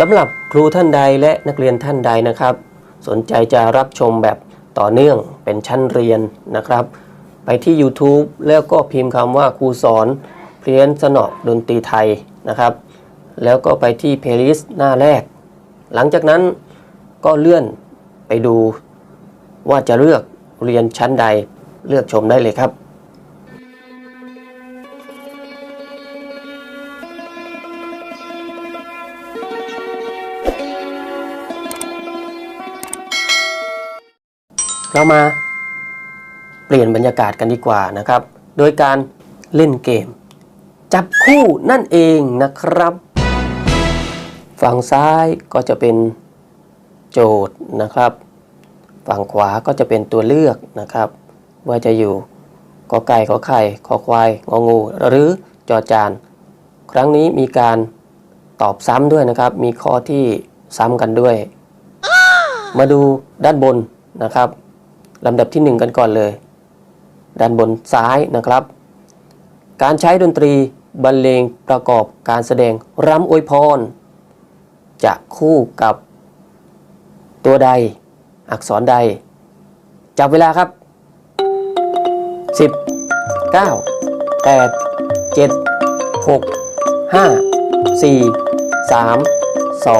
สำหรับครูท่านใดและนักเรียนท่านใดนะครับ สนใจจะรับชมแบบต่อเนื่องเป็นชั้นเรียนนะครับ ไปที่ YouTube แล้วก็พิมพ์คำว่าครูสอนเพลียนสนอดนตรีไทยนะครับ แล้วก็ไปที่ playlist หน้าแรก หลังจากนั้นก็เลื่อนไปดูว่าจะเลือกเรียนชั้นใดเลือกชมได้เลยครับ เรามาเปลี่ยนบรรยากาศกันดีกว่านะครับ โดยการเล่นเกม จับคู่นั่นเองนะครับ ฝั่งซ้ายก็จะเป็นโจทย์นะครับ ฝั่งขวาก็จะเป็นตัวเลือกนะครับ ว่าจะอยู่กอไก่ขอไข่ขอควายงองู หรือจอจาน ครั้งนี้มีการตอบซ้ำด้วยนะครับ มีข้อที่ซ้ำกันด้วย มาดูด้านบนนะครับ ลำดับที่ 1 กันก่อนเลย ด้านบนซ้ายนะครับ การใช้ดนตรีบรรเลงประกอบการแสดงรำอวยพร จะคู่กับตัวใด อักษรใด จับเวลาครับ 10 9 8 7 6 5 4 3 2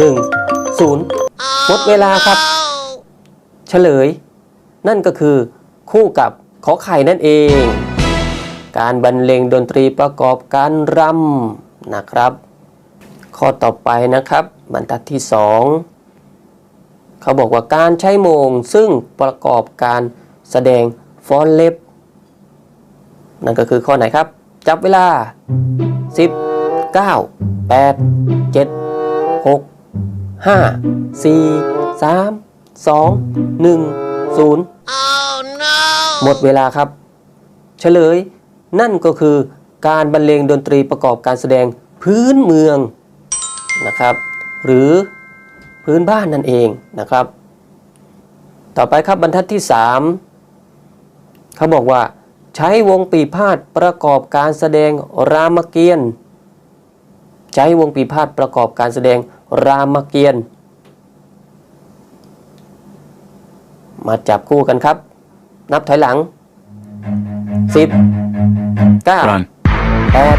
1 0หมดเวลาครับ เฉลย นั่นก็คือคู่กับขอไข่นั่นเอง การบรรเลงดนตรีประกอบการรำนะครับ ข้อต่อไปนะครับบรรทัดที่ 2 เขาบอกว่าการใช้โมงซึ่งประกอบการแสดงฟ้อนเล็บ นั่นก็คือข้อไหนครับ จับเวลา 10 9 8 7 6 5 4 3 2 1 0หมดเวลาครับ เฉลย นั่นก็คือการบรรเลงดนตรีประกอบการแสดงพื้นเมืองนะครับ หรือพื้นบ้านนั่นเองนะครับ ต่อไปครับบรรทัดที่ 3 เขาบอกว่า ใช้วงปีพาดประกอบการแสดงรามเกียรติ์ใช้วงปีพาดประกอบการแสดงรามเกียรติ์ มาจับคู่กันครับ นับถอยหลัง 10 9 Run. แปด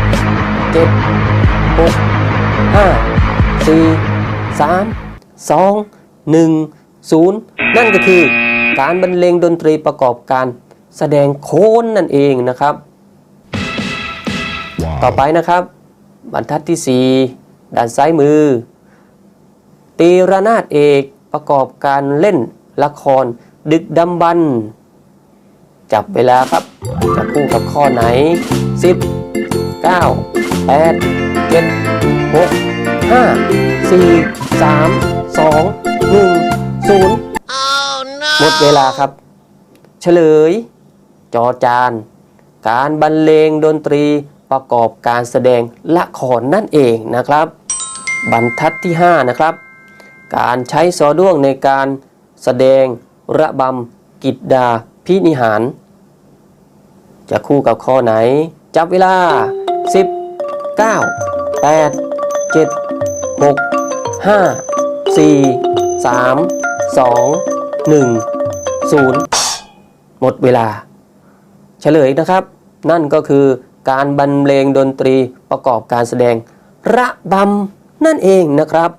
เจ็ดหกห้าสี่สามสองหนึ่งศูนย์นั่นก็คือการบรรเลงดนตรีประกอบการแสดงโคนนั่นเองนะครับ ต่อไปนะครับ บรรทัดที่ 4 ด้านซ้ายมือ ตีระนาดเอกประกอบการเล่นละคร ดึกดำบรรพ์จับเวลาครับจะคู่กับข้อไหน 10 9 8 7 6 5 4 3 2 1 0 หมดเวลาครับ เฉลย จอจาน การบรรเลงดนตรีประกอบการแสดงละครนั่นเองนะครับ บรรทัดที่ 5 นะครับ การใช้ซอด้วงในการแสดง ระบำกิจดาพินิหาร จะคู่กับข้อไหน จับเวลา 10 9 8 7 6 5 4 3 2 1 0 หมดเวลา เฉลยนะครับ นั่นก็คือการบรรเลงดนตรีประกอบการแสดง ระบำนั่นเองนะครับ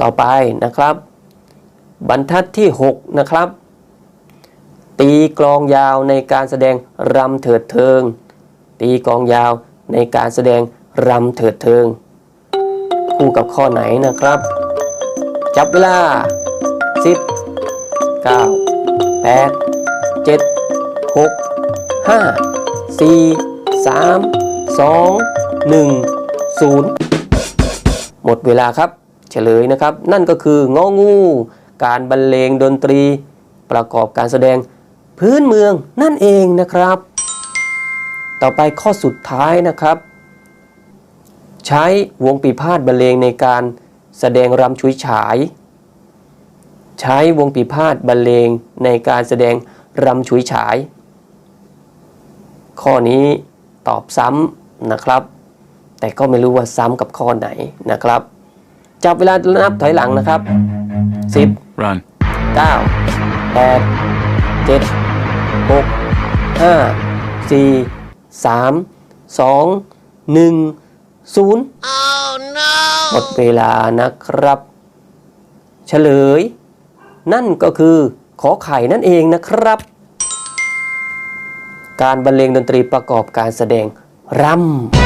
ต่อไปนะครับ บรรทัดที่ 6 นะครับ ตีกลองยาวในการแสดงรำเถิดเทิง ตีกลองยาวในการแสดงรำเถิดเทิง คู่กับข้อไหนนะครับ จับเวลา 10 9 8 7 6 5 4 3 2 1 0 หมดเวลาครับ เฉลยนะครับ นั่นก็คืององู การบรรเลงดนตรี ประกอบการแสดงพื้นเมืองนั่นเองนะครับ ต่อไปข้อสุดท้ายนะครับ ใช้วงปีพาดบรรเลงในการแสดงรำชุยฉาย ใช้วงปีพาดบรรเลงในการแสดงรำฉุยฉาย ข้อนี้ตอบซ้ำนะครับ แต่ก็ไม่รู้ว่าซ้ำกับข้อไหนนะครับ จับเวลานับถอยหลังนะครับ 10 Run. 9 8 7 6 5 4 3 2 1 0หมดเวลานะครับ เฉลย นั่นก็คือขอไข่นั่นเองนะครับ การบรรเลงดนตรีประกอบการแสดงรำ